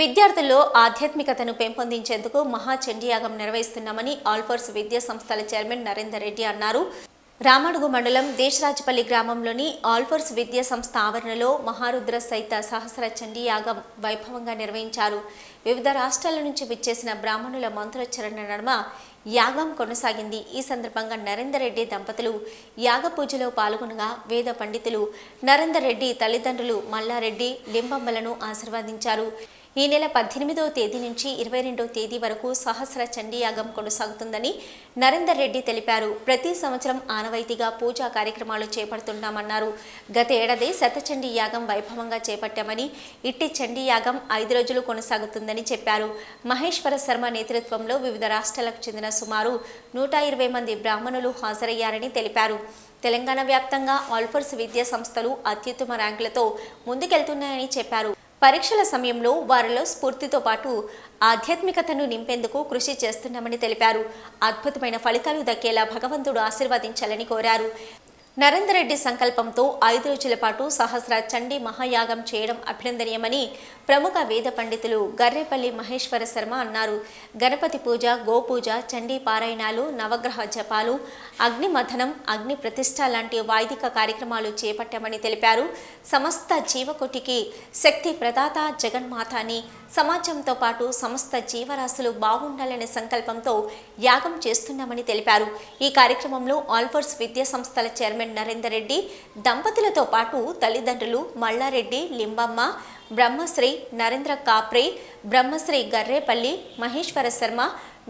విద్యార్థుల్లో ఆధ్యాత్మికతను పెంపొందించేందుకు మహా చండీయాగం నిర్వహిస్తున్నామని ఆల్ఫర్స్ విద్యా సంస్థల చైర్మన్ నరేందర్ రెడ్డి అన్నారు. రామడుగు మండలం దేశరాజపల్లి గ్రామంలోని ఆల్ఫర్స్ విద్యా సంస్థ ఆవరణలో మహారుద్ర సైత సహస్ర చండీయాగం వైభవంగా నిర్వహించారు. వివిధ రాష్ట్రాల నుంచి విచ్చేసిన బ్రాహ్మణుల మంత్రోచ్చరణ నడుమ యాగం కొనసాగింది. ఈ సందర్భంగా నరేందర్ రెడ్డి దంపతులు యాగ పూజలో పాల్గొనగా వేద పండితులు నరేందర్ రెడ్డి తల్లిదండ్రులు మల్లారెడ్డి లింబమ్మలను ఆశీర్వదించారు. ఈ నెల పద్దెనిమిదవ తేదీ నుంచి ఇరవై రెండవ తేదీ వరకు సహస్ర చండీయాగం కొనసాగుతుందని నరేందర్ రెడ్డి తెలిపారు. ప్రతి సంవత్సరం ఆనవాయితీగా పూజా కార్యక్రమాలు చేపడుతున్నామన్నారు. గత ఏడాది శతచండీ యాగం వైభవంగా చేపట్టామని ఇట్టి చండీ యాగం ఐదు రోజులు కొనసాగుతుందని చెప్పారు. మహేశ్వర శర్మ నేతృత్వంలో వివిధ రాష్ట్రాలకు చెందిన సుమారు నూట ఇరవై మంది బ్రాహ్మణులు హాజరయ్యారని తెలిపారు. తెలంగాణ వ్యాప్తంగా ఆల్ఫర్స్ విద్యా సంస్థలు అత్యుత్తమ ర్యాంకులతో ముందుకెళ్తున్నాయని చెప్పారు. పరీక్షల సమయంలో వారిలో స్ఫూర్తితో పాటు ఆధ్యాత్మికతను నింపేందుకు కృషి చేస్తున్నామని తెలిపారు. అద్భుతమైన ఫలితాలు దక్కేలా భగవంతుడు ఆశీర్వదించాలని కోరారు. నరేందర్ రెడ్డి సంకల్పంతో ఐదు రోజుల పాటు సహస్ర చండీ మహాయాగం చేయడం అభినందనీయమని ప్రముఖ వేద పండితులు గర్రేపల్లి మహేశ్వర శర్మ అన్నారు. గణపతి పూజ గోపూజ చండీ పారాయణాలు నవగ్రహ జపాలు అగ్నిమథనం అగ్ని ప్రతిష్ట లాంటి వైదిక కార్యక్రమాలు చేపట్టామని తెలిపారు. సమస్త జీవకోటికి శక్తి ప్రదాత జగన్మాత అని సమాజంతో పాటు సమస్త జీవరాశులు బాగుండాలనే సంకల్పంతో యాగం చేస్తున్నామని తెలిపారు. ఈ కార్యక్రమంలో ఆల్ఫర్స్ విద్యా సంస్థల చైర్మన్ నరేందర్ రెడ్డి దంపతులతో పాటు తల్లిదండ్రులు మల్లారెడ్డి లింబమ్మ బ్రహ్మశ్రీ నరేంద్ర కాప్రే బ్రహ్మశ్రీ గర్రేపల్లి మహేశ్వర శర్మ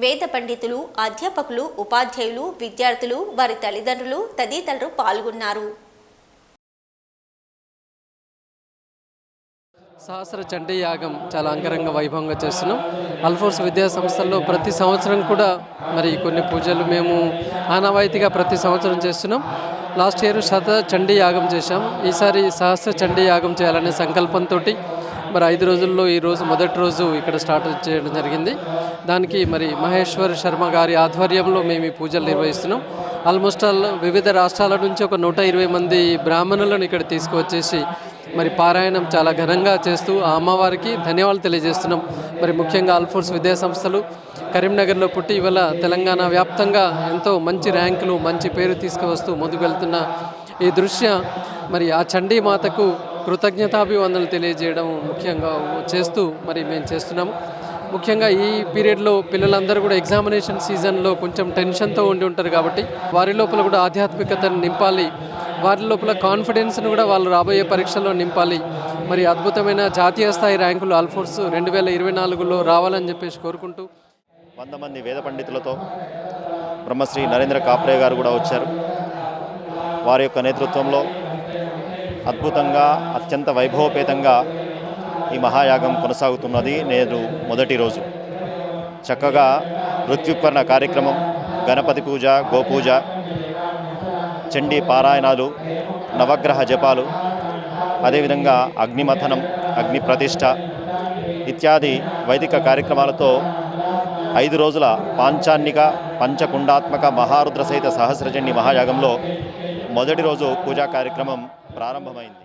వేద పండితులు అధ్యాపకులు ఉపాధ్యాయులు విద్యార్థులు వారి తల్లిదండ్రులు తదితరులు పాల్గొన్నారు. సహస్ర చండీ యాగం చాలా అంగరంగ వైభవంగా చేస్తున్నాం. అల్ఫోర్స్ విద్యా సంస్థల్లో ప్రతి సంవత్సరం కూడా మరి కొన్ని పూజలు మేము ఆనవాయితీగా ప్రతి సంవత్సరం చేస్తున్నాం. లాస్ట్ ఇయర్ శత చండీ యాగం చేశాం. ఈసారి సహస్ర చండీ యాగం చేయాలనే సంకల్పంతో మరి ఐదు రోజుల్లో ఈ రోజు మొదటి రోజు ఇక్కడ స్టార్ట్ చేయడం జరిగింది. దానికి మరి మహేశ్వర్ శర్మ గారి ఆధ్వర్యంలో మేము ఈ పూజలు నిర్వహిస్తున్నాం. ఆల్మోస్ట్ ఆల్ వివిధ రాష్ట్రాల నుంచి ఒక నూట ఇరవై మంది బ్రాహ్మణులను ఇక్కడ తీసుకువచ్చేసి మరి పారాయణం చాలా ఘనంగా చేస్తూ ఆ అమ్మవారికి ధన్యవాదాలు తెలియజేస్తున్నాం. మరి ముఖ్యంగా అల్ఫోర్స్ విద్యా సంస్థలు కరీంనగర్లో పుట్టి ఇవాళ తెలంగాణ వ్యాప్తంగా ఎంతో మంచి ర్యాంకులు మంచి పేరు తీసుకువస్తూ ముందుకు వెళ్తున్న ఈ దృశ్య మరి ఆ చండీ మాతకు కృతజ్ఞతాభివందనలు తెలియజేయడం ముఖ్యంగా చేస్తూ మరి మేము చేస్తున్నాము. ముఖ్యంగా ఈ పీరియడ్లో పిల్లలందరూ కూడా ఎగ్జామినేషన్ సీజన్లో కొంచెం టెన్షన్తో ఉండి ఉంటారు కాబట్టి వారి లోపల కూడా ఆధ్యాత్మికతను నింపాలి. వారి లోపల కాన్ఫిడెన్స్ను కూడా వాళ్ళు రాబోయే పరీక్షల్లో నింపాలి. మరి అద్భుతమైన జాతీయ స్థాయి ర్యాంకులు ఆల్ఫోర్స్ రెండు వేల ఇరవై నాలుగులో రావాలని చెప్పేసి కోరుకుంటూ వంద మంది వేద పండితులతో బ్రహ్మశ్రీ నరేంద్ర కాప్రే గారు కూడా వచ్చారు. వారి యొక్క నేతృత్వంలో అద్భుతంగా అత్యంత వైభవపేతంగా ఈ మహాయాగం కొనసాగుతున్నది నేడు మొదటి రోజు. చక్కగా మృత్యుపర్ణ కార్యక్రమం గణపతి పూజ గోపూజ చండీ పారాయణాలు నవగ్రహ జపాలు అదేవిధంగా అగ్నిమథనం అగ్ని ప్రతిష్ట ఇత్యాది వైదిక కార్యక్రమాలతో ఐదు రోజుల పాంచాన్నిక పంచకుండాత్మక మహారుద్ర సహిత సహస్రచండి మహాయాగంలో మొదటి రోజు పూజా కార్యక్రమం ప్రారంభమైంది.